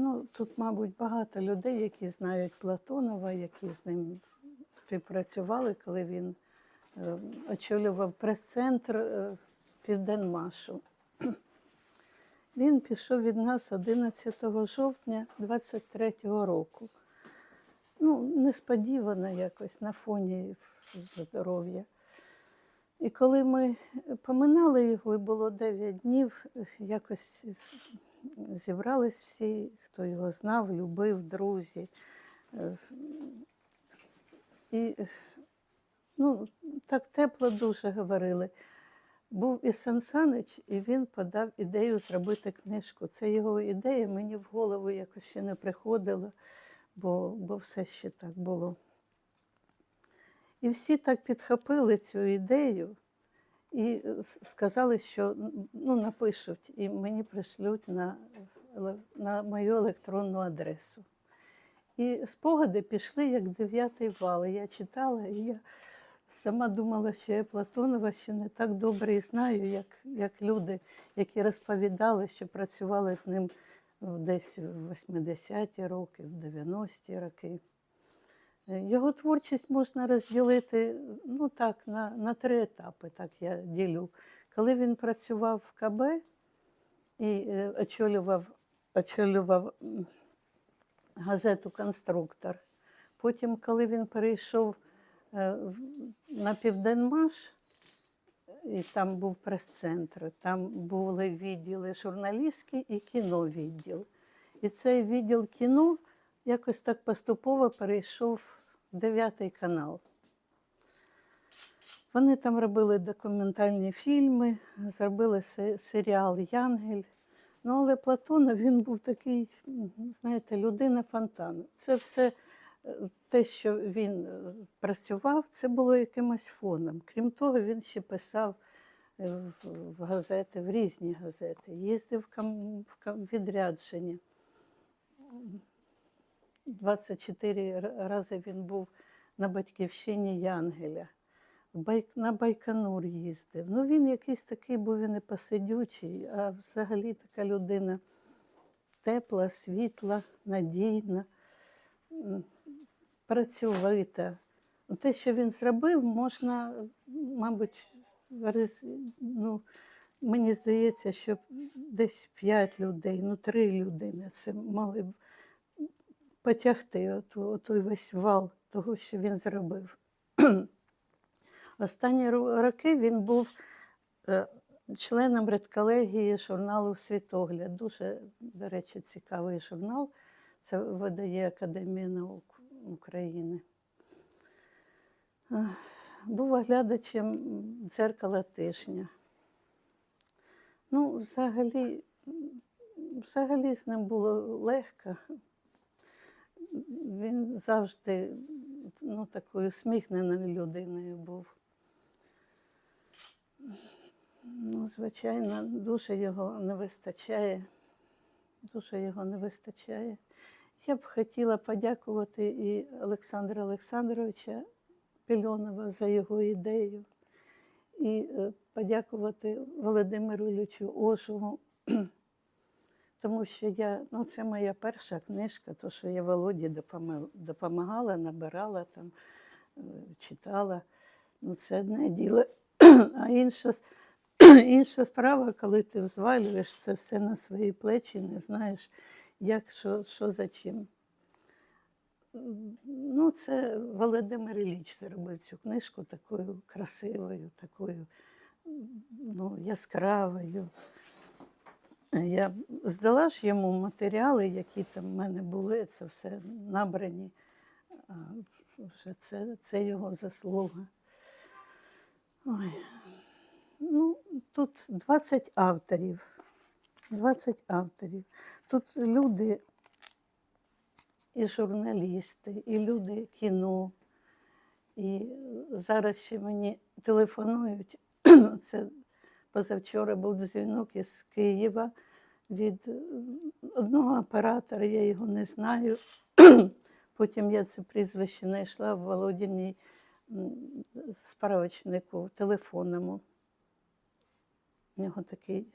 Ну, тут, мабуть, багато людей, які знають Платонова, які з ним співпрацювали, коли він е, очолював прес-центр е, Південмашу. Він пішов від нас 11 жовтня 23-го року. Ну, несподівано якось на фоні здоров'я. І коли ми поминали його, і було 9 днів, якось зібрались всі, хто його знав, любив, друзі. Е, І ну, так тепло дуже говорили. Був і Сан Санич, і він подав ідею зробити книжку. Це його ідея, мені в голову якось ще не приходило, бо, бо все ще так було. І всі так підхопили цю ідею і е, сказали, що ну, напишуть, і мені пришлють на, на мою електронну адресу. І спогади пішли як дев'ятий вал. Я читала, і я сама думала, що я Платонова ще не так добре і знаю, як, як люди, які розповідали, що працювали з ним десь в 80-ті роки, в 90-ті роки. Його творчість можна розділити ну так, на, на три етапи, так я ділю. Коли він працював в КБ і е, очолював, очолював газету Конструктор. Потім, коли він перейшов е, на Південмаш, і там був прес-центр, там були відділи журналістський і кіновідділ. І цей відділ кіно якось так поступово перейшов дев'ятий канал. Вони там робили документальні фільми, зробили серіал Янгель. Ну, але Платонов він був такий, знаєте, людина фонтан. Це все е, те, що він е, працював, це було якимось фоном. Крім того, він ще писав е, в, газети, в різні газети, їздив в, відрядження. 24 р- рази він був на батьківщині Янгеля. На Байконур їздив. Ну, він якийсь такий був і непосидючий, а взагалі така людина тепла, світла, надійна, працьовита. Ну, Те, що він зробив, можна, мабуть, ну, мені здається, що десь п'ять людей, ну три людини це мали б потягти оту, той весь вал того, що він зробив. Останні роки він був е, членом редколегії журналу Світогляд. Дуже, до речі, цікавий журнал. Це видає Академія наук України. Е, Був оглядачем дзеркала тижня. Ну, взагалі, взагалі з ним було легко. Він завжди ну, такою усміхненою людиною був. Ну, звичайно, дуже його не вистачає. Дуже його не вистачає. Я б хотіла подякувати і Олександра Олександровича Пільонова за його ідею, і е, подякувати Володимиру Іллічу Ожугу, тому що я, ну, це моя перша книжка, то, що я Володі допомагала, набирала там, е, читала. Ну, це одне діло. А інша, інша справа, коли ти взвалюєш це все на свої плечі, не знаєш, як, що, що за чим. Ну, це Володимир Ілліч зробив цю книжку такою красивою, такою ну, яскравою. Я здала ж йому матеріали, які там в мене були, це все набрані. Вже це, це його заслуга. Ой. Ну, тут 20 авторів. 20 авторів. Тут люди, і журналісти, і люди кіно. І зараз ще мені телефонують. Це позавчора був дзвінок із Києва від е, одного оператора, я його не знаю. Потім я це прізвище знайшла в Володіній справочнику телефонному. У нього такий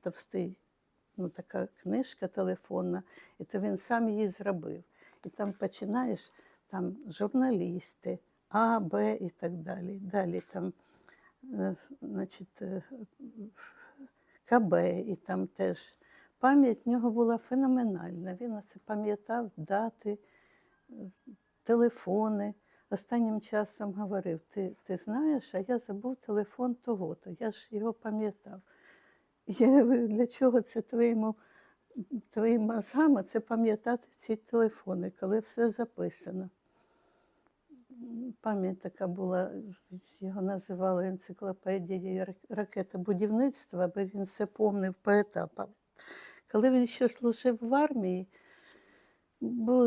товстий ну, така книжка телефонна, і то він сам її зробив. І там починаєш там журналісти, А, Б і так далі. Далі там, значить, е, КБ, і там теж пам'ять в нього була феноменальна. Він оце пам'ятав дати, е, телефони. Останнім часом говорив: ти, ти знаєш, а я забув телефон того-то, я ж його пам'ятав. Я говорю, для чого це твоєму, твоїм мозгам це пам'ятати ці телефони, коли все записано. Пам'ять така була, його називали енциклопедією рак- ракетобудівництва, бо він все помнив по етапам. Коли він ще служив в армії,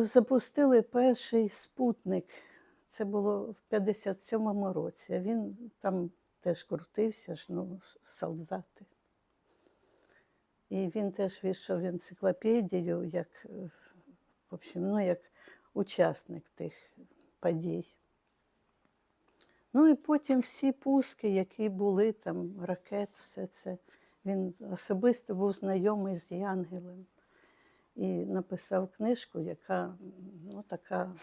запустили перший спутник. Це було в 57-му році. Він там теж крутився, ж, ну, солдати. І він теж війшов в енциклопедію як, в общем, ну, як учасник тих подій. Ну і потім всі пуски, які були там, ракет, все це. Він особисто був знайомий з Янгелем і написав книжку, яка ну, така,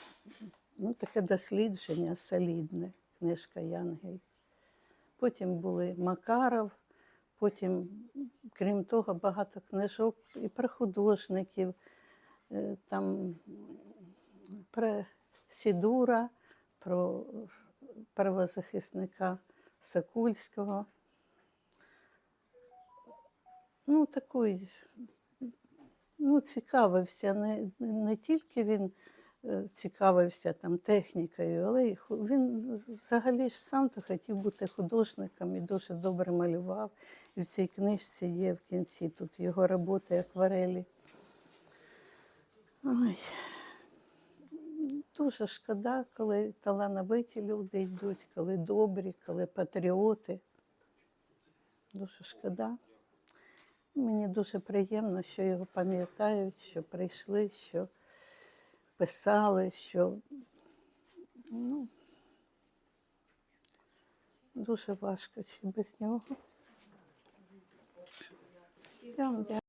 ну, таке дослідження солідне, книжка Янгель. Потім були Макаров, потім, крім того, багато книжок і про художників, е, там про Сідура, про правозахисника Сокульського. Ну, такий, ну, цікавився. Не, не тільки він е, цікавився там технікою, але він взагалі ж сам то хотів бути художником і дуже добре малював. І в цій книжці є в кінці тут його роботи акварелі. Ой. Дуже шкода, коли талановиті люди йдуть, коли добрі, коли патріоти. Дуже шкода. Мені дуже приємно, що його пам'ятають, що прийшли, що писали, що ну, дуже важко без нього. Я вам дякую.